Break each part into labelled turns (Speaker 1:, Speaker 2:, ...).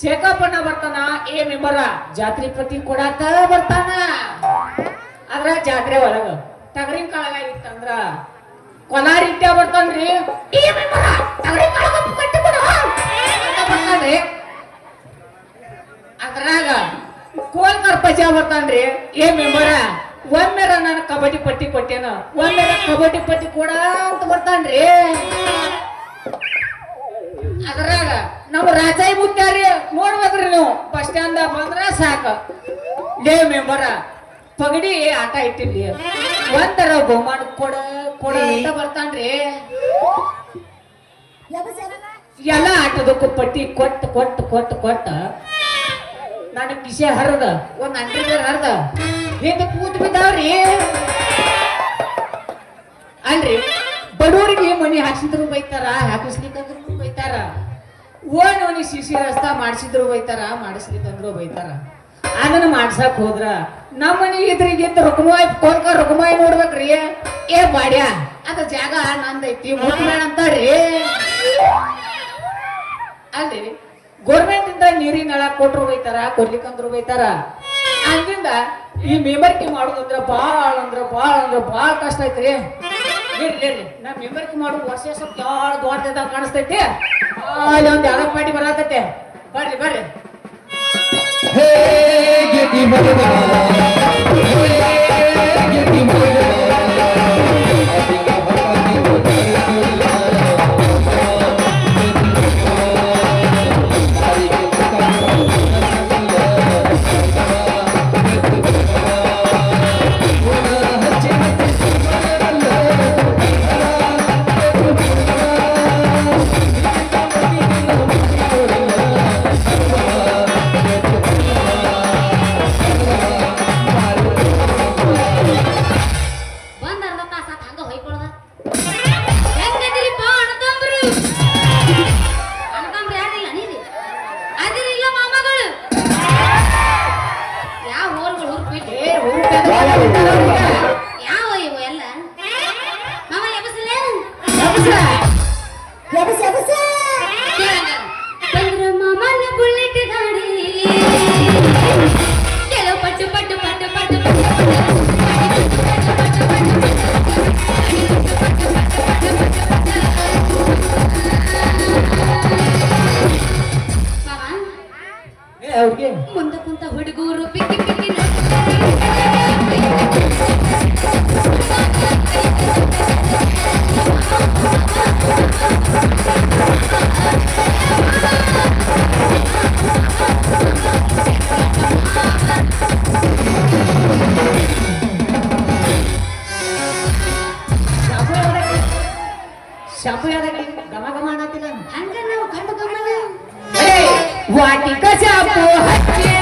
Speaker 1: ಶೇಖಪ್ಪಣ್ಣ ಬರ್ತಾನ ಏ ಮೆಂಬರ ಜಾತ್ರೆ ಪತಿ ಕೊಡಾತ ಬರ್ತಾನ. ಅದ್ರ ಜಾತ್ರೆ ಒಳಗ ಟಗರಿನ ಕಾಳಾಗಿತ್ತಂದ್ರ ಕೊಲಾರಿಟ್ಟ ಬರ್ತಾನ್ರಿ. ಏ ಮೆಂಬರ ಟಗರಿನ ಕಾಳಗ ಕಟ್ಟಿ ಕೊಡು. ಬರ್ತಾನ್ರಿ. ಅದ್ರಾಗ ಕೋಲ್ ಕರ್ಪಜ ಬರ್ತಾನ್ರಿ. ಏ ಮೆಂಬರ ಒಮ್ಮೆರ ನಾನು ಕಬಡ್ಡಿ ಪಟ್ಟಿ ಕೊಟ್ಟೇನ. ಒಮ್ಮೆರ ಕಬಡ್ಡಿ ಪಟ್ಟಿ ಕೊಡ ಅಂತ ಬರ್ತಾನ್ರಿ. ನಾವು ರಾಜಾಯಿ ಮುತ್ಯಾರಿ ನೋಡ್ಬೇಕ್ರಿ ನೀವು. ಬಸ್ ಸ್ಟ್ಯಾಂಡ್ ಬಂದ್ರ ಸಾಕ. ಲೇ ಮೆಂಬರ ಪಗಡಿ ಆಟ ಇಟ್ಟಿಲ್ಲಿ. ಒಂದರ ಬಹುಮಾನ ಕೊಡ ಕೊಡ ಅಂತ ಬರ್ತಾನ್ರಿ. ಎಲ್ಲ ಆಟದಕ್ಕೂ ಪಟ್ಟಿ ಕೊಟ್ಟು ಕೊಟ್ಟು ಕೊಟ್ಟು ಕೊಟ್ಟ. ನನ್ನ ಕಿಸೆ ಹರದ ಒಂದ್ ಅಂಡ್ರಿ ಹರದ. ಹಿಂದ ಕೂತ್ ಬಿದ್ದಾವ್ರಿ. ಅಲ್ರಿ ಬಡವರಿಗೆ ಮನಿ ಹಾಕ್ಸಿದ್ರು ಬೈತಾರ ಹಾಕಿಸ್ಲಿಕ್ಕಂದ್ರು ಬೈತಾರ. ಓನ್ ನೀ ಶಿಶಿ ರಸ್ತಾ ಮಾಡಿಸಿದ್ರು ಬೈತಾರ ತಂದ್ರು ಬೈತಾರ. ಅದನ್ನ ಮಾಡ್ಸಕ್ ಹೋದ್ರ ನಮ್ಮ ಮನಿ ಇದ್ರಿಗಿಂತ ರುಕಮಾಯಿ ಕೋಲ್ಕ ರುಕುಮಾಯಿ ನೋಡ್ಬೇಕ್ರಿ. ಏ ಬಾಡ್ಯ ಅದ ಜಾಗ ನಂದೈತಿ ಮುಟ್ಬೇಡ ಅಲ್ರಿ ಗೋರ್ಮೆಂಟ್ ಇಂದ ನೀರಿನ ನಳ ಕೊಟ್ರು ಬೈತಾರ ಕೊಡ್ಲಿಕ್ಕಂದ್ರು ಬೈತಾರ. ಅಲ್ಲಿಂದ ಈ ಮೆಮರ್ಕಿ ಮಾಡೋದಂದ್ರ ಬಾಳ ಅಂದ್ರ ಬಾಳ ಅಂದ್ರ ಬಾಳ ಕಷ್ಟ ಐತ್ರಿ. ಇರ್ಲಿ ನಾ ಮೆಮರ್ಕಿ ಮಾಡೋದು ವರ್ಷ ಸ್ವಲ್ಪ ಯಾಳ ದೊಡ್ಡದಾಗ ಕಾಣಿಸ್ತೈತಿ. ಅಲ್ಲಿ ಒಂದ್ ಯಾವ್ದೋ ಪಾಟಿ ಬರತೈತೆ ಬರ್ರಿ ಬರ್ರಿ.
Speaker 2: ಹೇ ಗೆಟಿ ಅವ್ರಿಗೆ? ಮುಂದೆ ಕುಂತ ಹುಡುಗರು ಪಿಕ್ಕಿ ಪಿಕ್ಕಿ ಶಾಂಪು ಯಾವ್ದಾಗ वाटिकाच्या पोहाचे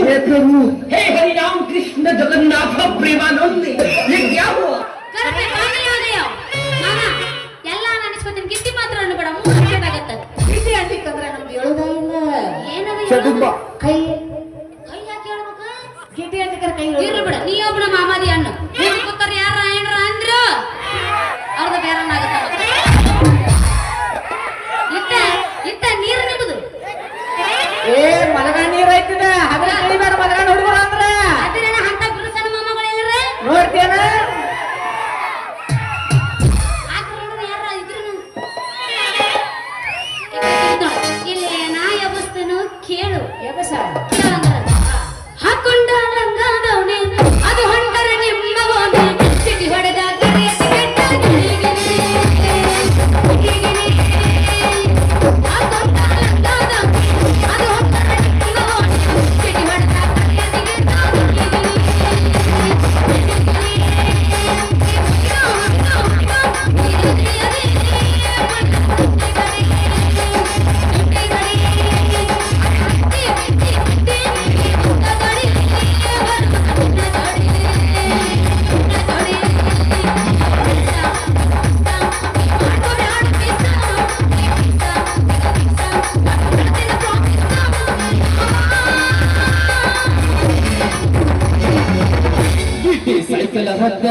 Speaker 2: ಕ್ಷೇತ್ರವು ಹೇ
Speaker 3: ಹರಿರಾಮ್ ಕೃಷ್ಣ ಜಗನ್ನಾಥ ಪ್ರೇಮಾನಂದಿ ಎಲ್ಲ ನಾನಿಸ್ಕೊತೀನಿ. ಗಿತ್ತಿ ಮಾತ್ರ ಅನ್ಬೇಡ ಮೂರು ಗಂಟೆ
Speaker 2: ಆಗತ್ತೆ.
Speaker 1: ಕೈ
Speaker 3: ಕೈ
Speaker 1: ಹಾಕಿ ಕೈ
Speaker 3: ಇರ್ಬೇಡ ನೀ ಒಬ್ಬನ ಮಾಮಾದಿ ಅಣ್ಣ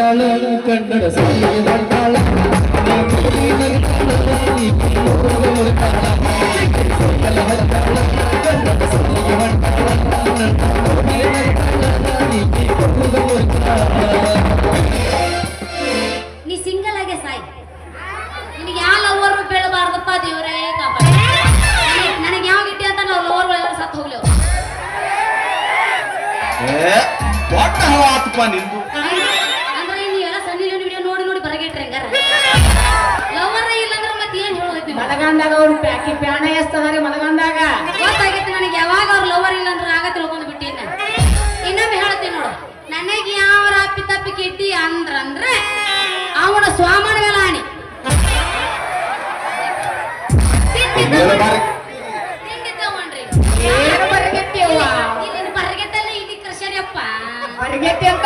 Speaker 2: ನಗ್ತಾಳ, ಕನ್ನಡ ನಗ್ತಾಳ, ನೀ
Speaker 3: ಸಿಂಗಲ್ ಆಗಿ ಸಾಯ್. ನಿನಗೆ ಯಾವ ಲವರ್ ಬೀಳಬಾರ್ದಪ್ಪ ದೇವರೇ ಕಾಪಾಡ. ನನಗೆ ಯಾವ ಗಿಟ್ಟಿ ಅಂತ ನಾವು ಲವರ್ ಎಲ್ಲ ಸತ್ತು ಹೋಗ್ಲಿ ಅವ್ರು.
Speaker 4: ಏ ದೊಡ್ಡ ಹವಾ ಆತಪ್ಪ ನಿಂದು.
Speaker 1: ಮಲಗಂದಾಗ ಅವ್ರು ಪ್ಯಾಕಿ ಪ್ಯಾಣ ಎಸ್ತದಾರೆ ಮಲಗಂದಾಗ
Speaker 3: ಗೊತ್ತಾಗಿತ್ತು ನನಗೆ ಯಾವಾಗ ಅವ್ರು ಲವರ್ ಇಲ್ಲ ಅಂದ್ರೆ ಆಗ ತಿಳ್ಕೊಂಡು ಬಿಟ್ಟಿನ ಇನ್ನೊಮ್ಮೆ ಹೇಳ್ತೀನಿ ನೋಡು. ನನಗೆ ಯಾವ ಅಪ್ಪಿ ತಪ್ಪಿ ಕೆಟ್ಟಿ ಅಂದ್ರಂದ್ರೆ ಅವನ ಸ್ವಾಮನ ಮೇಲೆ ಆಣಿ
Speaker 4: ಮೇಲೆ ಬಾರಿ.
Speaker 3: ತಿಂಡಿ ತಗೊಂಡ್ರಿ.
Speaker 1: ಏನು ಬರಗೆಟ್ಟಿಯವ್ವ
Speaker 3: ಇಲ್ಲಿನ ಬರಗೆಟ್ಟಲ್ಲಿ ಇಲ್ಲಿ ಕರ್ಸ್ಯಾರಪ್ಪ
Speaker 1: ಬರಗೆಟ್ಟಿ ಅಂತ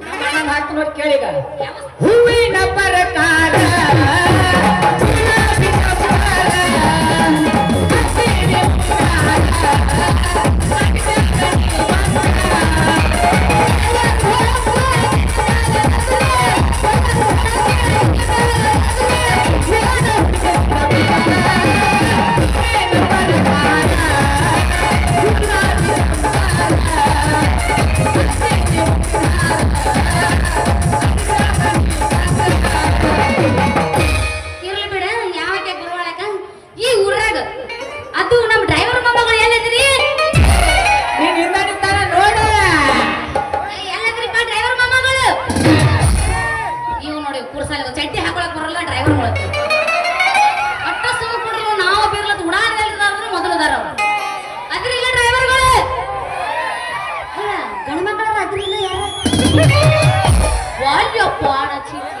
Speaker 1: भाग तुम्हें कहेगा हुई न पर कारा 완전 보아라 지금.